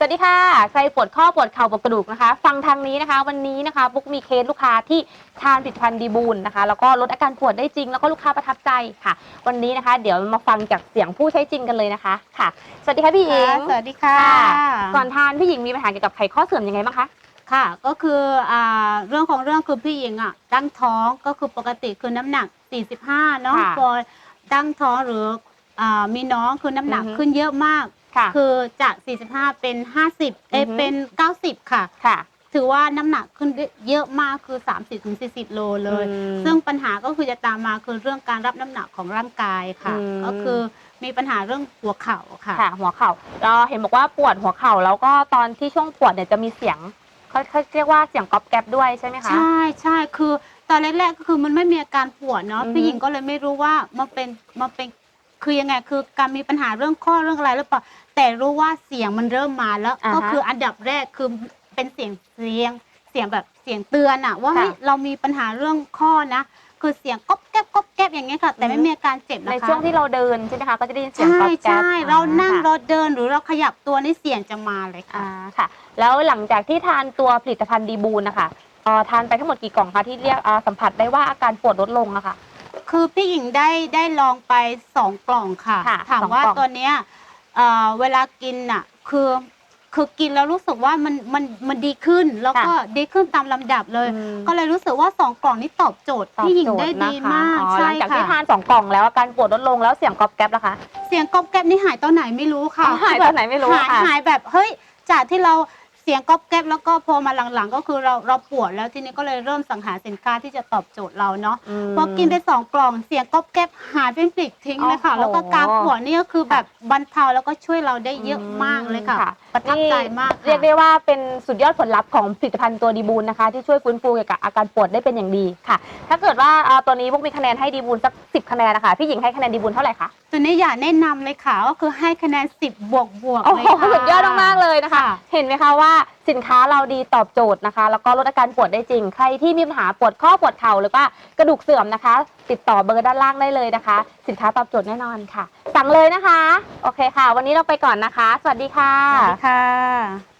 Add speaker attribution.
Speaker 1: สวัสดีค่ะ ใครปวดข้อปวดเข่าปวดกระดูกนะคะ ฟังทางนี้นะคะ วันนี้นะคะบุ๊กมีเคสลูกค้าที่ทานผลิตภัณฑ์ดีบูลนะคะ แล้วก็ลดอาการปวดได้จริง แล้วก็ลูกค้าประทับใจค่ะ วันนี้นะคะ เดี๋ยวมาฟังจากเสียงผู้ใช้จริงกันเลยนะคะค่ะ สวัสดีค่ะพี่หญิง
Speaker 2: สวัสดีค่ะ
Speaker 1: ก่อนทานพี่หญิงมีปัญหาเกี่ยวกับไขข้อเสื่อมยังไงบ้างคะ
Speaker 2: ค่ะ ก็คืออ่าเรื่องของเรื่องคือพี่หญิงอะตั้งท้องก็คือปกติคือน้ำหนัก 45เนาะ
Speaker 1: ค่ะ
Speaker 2: พอตั้งท้องหรืออ่ามีน้องคือน้ำหนัก
Speaker 1: อือฮึ
Speaker 2: ขึ้นเยอะมาก
Speaker 1: ค่ะ
Speaker 2: คือจาก 45 เป็น 50 เอย
Speaker 1: อือฮึ
Speaker 2: เป็น 90 ค่ะ
Speaker 1: ค่ะ
Speaker 2: ถือว่าน้ำหนักขึ้นเยอะมากคือ 30-40 โลเลย
Speaker 1: อืม
Speaker 2: ซึ่งปัญหาก็คือจะตามมาคือเรื่องการรับน้ำหนักของร่างกายค่ะ
Speaker 1: อืม
Speaker 2: ก็คือมีปัญหาเรื่องหัวเข่าค่ะ
Speaker 1: ค่ะ หัวเข่าเราเห็นบอกว่าปวดหัวเข่าแล้วก็ตอนที่ช่วงปวดเนี่ยจะมีเสียงเขาเขาเรียกว่าเสียงก๊อบแก๊บด้วยใช่ไหมคะ
Speaker 2: ใช่ใช่คือตอนแรกๆก็คือมันไม่มีอาการปวดเนาะ
Speaker 1: อือฮึ
Speaker 2: พี่หญิงก็เลยไม่รู้ว่ามันเป็นมันเป็น คือยังไงคือการมีปัญหาเรื่องข้อเรื่องอะไรหรือเปล่าแต่รู้ว่าเสียงมันเริ่มมาแล้ว
Speaker 1: อ่าฮะ
Speaker 2: ก็คืออันดับแรกคือเป็นเสียงเสียง เสียงแบบเสียงเตือนอะว่า
Speaker 1: ค่ะ
Speaker 2: เฮ้ยเรามีปัญหาเรื่องข้อนะคือเสียงก๊อบแก๊บก๊อบแก๊บอย่างเงี้ยค่ะ แต่
Speaker 1: อือฮึ
Speaker 2: ไม่มีอาการเจ็บนะคะ
Speaker 1: ในช่วงที่เราเดินใช่ไหมคะก็จะได้ยินเสียง
Speaker 2: ใช่
Speaker 1: ก๊อบแก๊บ
Speaker 2: ใช่เรานั่ง
Speaker 1: อ่
Speaker 2: เราเดินหรือเราขยับตัวนี่เสียงจะมาเลยค่ะ
Speaker 1: อ่าค่ะ แล้วหลังจากที่ทานตัวผลิตภัณฑ์ดีบูลนะคะเอ่อทานไปทั้งหมดกี่กล่องคะที่เรียกอ่าสัมผัสได้ว่าอาการปวดลดลงอะค่ะ
Speaker 2: คือพี่หญิงได้ได้ลองไปสองกล่องค่ะ
Speaker 1: ค่ะ
Speaker 2: ถาม
Speaker 1: สอง
Speaker 2: ว่าก
Speaker 1: ล่อง
Speaker 2: ตัวเนี้ยเอ่อเวลากินน่ะ คือคือกินแล้วรู้สึกว่ามันมันมันดีขึ้นแล้วก็ดีขึ้นตามลำดับเลย
Speaker 1: อืม
Speaker 2: ก็เลยรู้สึกว่าสองกล่องนี้ตอบโจทย์
Speaker 1: ตอบ
Speaker 2: พี่หญิง
Speaker 1: โจท
Speaker 2: ได้
Speaker 1: ย์
Speaker 2: ดี
Speaker 1: นะคะ
Speaker 2: มาก
Speaker 1: อ๋อห
Speaker 2: ใช่
Speaker 1: ลังจากที่
Speaker 2: ค่ะ
Speaker 1: ทานสองกล่องแล้วอาการปวดลดลงแล้วเสียงก๊อบแก๊บล่ะคะ
Speaker 2: เสียงก๊อบแก๊บนี่หายตอนไหนไม่รู้ค่ะ
Speaker 1: อ๋อหายตอนไหนไม่รู้
Speaker 2: หาย
Speaker 1: ค่ะ
Speaker 2: หายแบบเฮ้ยจากที่เราเสียงก๊อบแก๊บแล้วก็พอมาหลังๆ ก็คือเราเราปวดแล้วทีนี้ก็เลยเริ่มสังหาสินค้าที่จะตอบโจทย์เราเนาะ
Speaker 1: ม
Speaker 2: พอกินไปสองกล่องเสียงก๊อบแก๊บหายเป็นปลิกทิ้งเลยค่ะ
Speaker 1: โอ้โห
Speaker 2: แล้วก็การปวดนี่ก็คือแบบบรรเทาแล้วก็ช่วยเราได้เยอะมากเลยค่ะ
Speaker 1: ค่ะ
Speaker 2: ประทับใจมากค่ะ
Speaker 1: เรียกได้ว่าเป็นสุดยอดผลลัพธ์ของผลิตภัณฑ์ตัวดีบูลนะคะ ที่ช่วยฟื้นฟูเกี่ยวกับอาการปวดได้เป็นอย่างดีค่ะ ถ้าเกิดว่าเอ่อตัวนี้พวกมีคะแนนให้ดีบูลสักสิบคะแนนนะคะพี่หญิงให้คะแนนดีบูลเท่าไหร่คะ
Speaker 2: ตัวนี้อยากแนะนำเลยค่ะก็คือให้คะแนน 10 บวกบวกๆ
Speaker 1: โอ้
Speaker 2: เลย
Speaker 1: โห
Speaker 2: ค่ะ
Speaker 1: สุดยอดมากๆเลยนะคะ
Speaker 2: ค่ะ
Speaker 1: เห็นไหมคะว่าสินค้าเราดีตอบโจทย์นะคะ แล้วก็ลดอาการปวดได้จริง ใครที่มีปัญหาปวดข้อปวดเข่าหรือว่ากระดูกเสื่อมนะคะ ติดต่อเบอร์ด้านล่างได้เลยนะคะ สินค้าตอบโจทย์แน่นอนค่ะ สั่งเลยนะคะ โอเคค่ะ วันนี้เราไปก่อนนะคะ สวัสดีค่ะ
Speaker 2: สวัสดีค่ะ